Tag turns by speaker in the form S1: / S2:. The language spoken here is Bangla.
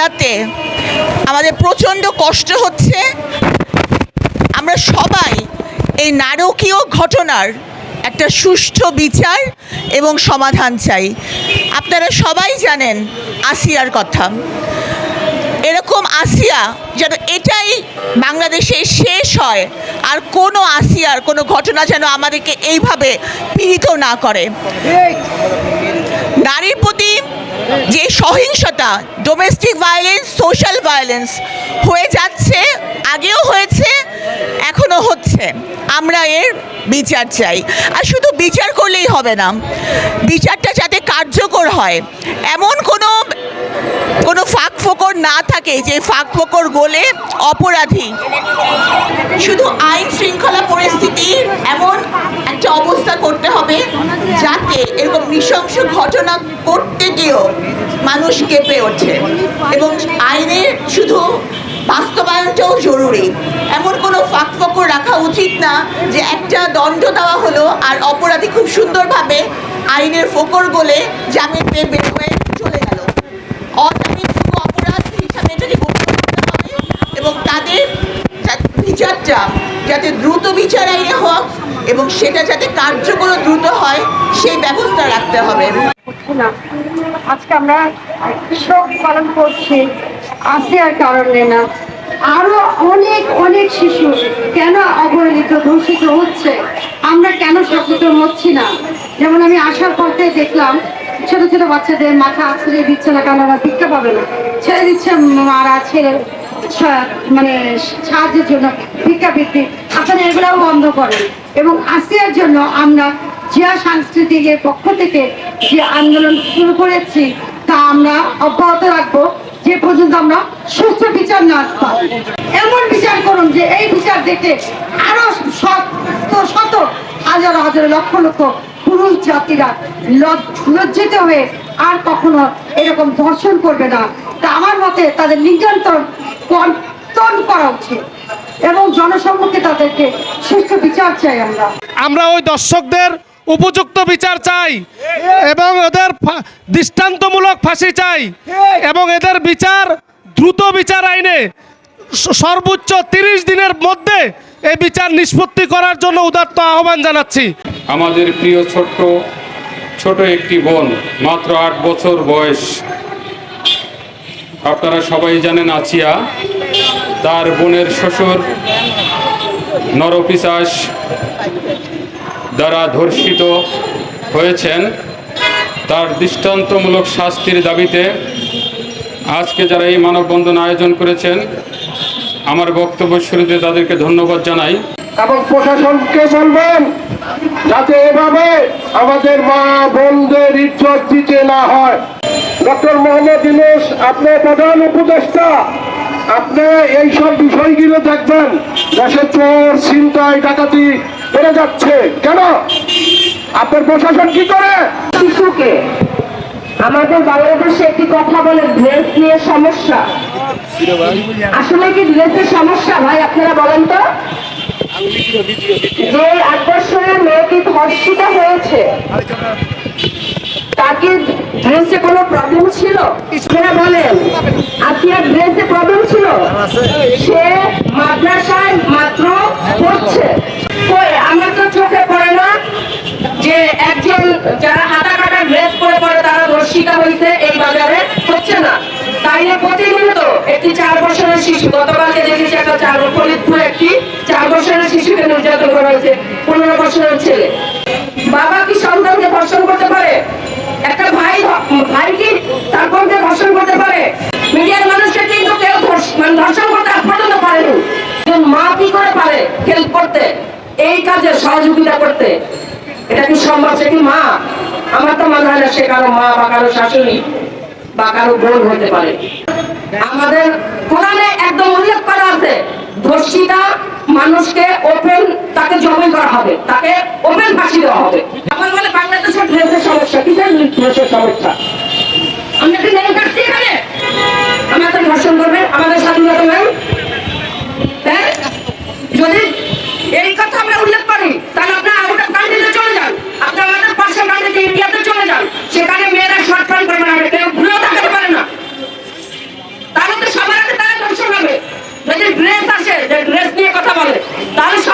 S1: বলতে আমাদের প্রচণ্ড কষ্ট হচ্ছে। আমরা সবাই এই নারকীয় ঘটনার একটা সুষ্ঠু বিচার এবং সমাধান চাই। আপনারা সবাই জানেন আসিয়ার কথা। এরকম আসিয়া যেন এটাই বাংলাদেশে শেষ হয়, আর কোনো আসিয়ার কোনো ঘটনা যেন আমাদেরকে এইভাবে পীড়িত না করে। নারীর প্রতি যে সহিংসতা ডোমেস্টিক ভায়োলেন্স সোশ্যাল ভায়োলেন্স হয়ে যাচ্ছে, আগেও হয়েছে, এখনও হচ্ছে। আমরা এর বিচার চাই। আর শুধু বিচার করলেই হবে না, বিচারটা যাতে কার্যকর হয়। এমন কোনো কোনো ফাঁক ফোকর না থাকে যে ফাঁক ফোকর গোলে অপরাধী। শুধু আইন শৃঙ্খলা পরিস্থিতি এমন অবস্থা করতে হবে যাতে এরকম নৃশংস ঘটনা করতে গিয়েও মানুষ কেঁপে ওঠে। এবং আইনের শুধু বাস্তবায়নটাও জরুরি। এমন কোনো ফাঁক ফোকর রাখা উচিত না যে একটা দণ্ড দেওয়া হলো আর অপরাধী খুব সুন্দরভাবে আইনের ফোকর গোলে জামিন পেয়ে বের হয়ে চলে গেল। অপরাধ হিসাবে এটাকে করতে হবে এবং তাদের বিচারটা যাতে দ্রুত বিচার আইনে হোক এবং সেটা যাতে কার্যকর দ্রুত হয়, সেই ব্যবস্থা রাখতে হবে।
S2: আজকে আমরা শোক পালন করছি, আসিয়ার কারণে না। আরও অনেক অনেক শিশু কেন অবহেলিত দূষিত হচ্ছে? আমরা কেন সচেতন হচ্ছি না? যেমন আমি আসার পর থেকে দেখলাম, ছোট ছোট বাচ্চাদের মাথা ছেড়ে দিচ্ছে না কারণ ভিক্ষা পাবে না। ছেড়ে দিচ্ছে মারা, ছেড়ে মানে সাহায্যের জন্য ভিক্ষাবৃত্তি আপনারা এগুলোও বন্ধ করেন। এবং আসিয়ার জন্য আমরা জিয়া সাংস্কৃতিকের পক্ষ থেকে যে আন্দোলন শুরু করেছি, তা আমরা অব্যাহত রাখব। যে পর্যন্ত আমরা সুস্থ বিচার না পাই। এমন বিচার করুন যে এই বিচার দেখে আরও শত শত হাজার হাজার লক্ষ লক্ষ পুরুষ জাতিরা লজ- লজ্জিত হয়ে আর কখনো এরকম ধর্ষণ করবে না। তা আমার মতে তাদের নির্যাতন কর্তন করা উচিত এবং জনসম্মুখে তাদেরকে সুস্থ বিচার চাই আমরা।
S3: আমরা ওই দর্শকদের উপযুক্ত বিচার চাই এবং ওদের দৃষ্টান্তমূলক ফাঁসি চাই এবং এদের বিচার দ্রুত বিচার আইনে সর্বোচ্চ তিরিশ দিনের মধ্যে এই বিচার নিষ্পত্তি করার জন্য উদাত্ত আহ্বান জানাচ্ছি।
S4: আমাদের প্রিয় ছোট্ট ছোট একটি বোন মাত্র আট বছর বয়স। আপনারা সবাই জানেন আছিয়া তার বোনের শ্বশুর নরপিশাস দ্বারা ধর্ষিত হয়েছেন। তার দৃষ্টান্তমূলক শাস্তির দাবিতে আজকে যারা এই মানববন্ধন আয়োজন করেছেন, আমার বক্তব্য শুরুতে তাদেরকে ধন্যবাদ জানাই।
S5: এবং প্রশাসনকে বলবেন, যাতে এভাবে আমাদের মা বোনদের ইজ্জত দিতে না হয়। ডক্টর মোহাম্মদ ইউনুস, আপনার প্রধান উপদেষ্টা, আপনি এই সব বিষয়গুলো দেখবেন দেশে চোর, ছিনতাই, ডাকাতি বেড়ে যাচ্ছে। কেন? আপনার প্রশাসন কি করে?
S6: শিশুকে আমাদের বাংলাদেশে একটি কথা বলে ড্রেস নিয়ে সমস্যা। আসলে কি ড্রেসের সমস্যা ভাই, আপনারা বলেন তো? যে আট বছরের মেয়েটি ধর্ষিত হয়েছে। তাকে ড্রেসে কোনো প্রবলেম ছিল? বলেন। ড্রেসে প্রবলেম ছিল? সে মাদ্রাসায় মাত্র পড়ছে। আমার তো চোখে পড়ে না যে একজন যারা হাতা কাটা ড্রেস পরে পরে তারা হয়েছে এই বাজারে হচ্ছে না। তাইলে প্রতিনিয়ত একটি চার বছরের শিশু গতকালকে দেখেছি একটা চার ফরিদপুর একটি চার বছরের শিশুকে নির্যাতন করা হয়েছে। পনেরো বছরের ছেলে বাবা কি সন্তানকে ধর্ষণ করতে পারে একটা ভাই ভাই কি তার বোনকে ধর্ষণ করতে পারে মিডিয়ার মানুষকে কিন্তু কেউ ধর্ষ- মানে ধর্ষণ করতে আজ পর্যন্ত পারেনি একজন মা কি করে পারে হেল্প করতে এই কাজে সহযোগিতা করতে। এটা কি সম্ভব? সে কি মা? আমার তো মনে হয় না, সে কারও মা বা কারও শাশুড়ি বা কারও বোন হতে পারে। আমাদের কোরআনে একদম উল্লেখ করা আছে, ধর্ষিতা মানুষকে ওপেন তাকে জমি করা হবে, তাকে ওপেন ফাঁসি দেওয়া হবে। এখন বলে বাংলাদেশের ড্রেসের সমস্যা, কিসের ড্রেসের সমস্যা? আমরা কি আমাদের ধর্ষণ করবে, আমাদের স্বাধীনতা নাই। Dankeschön.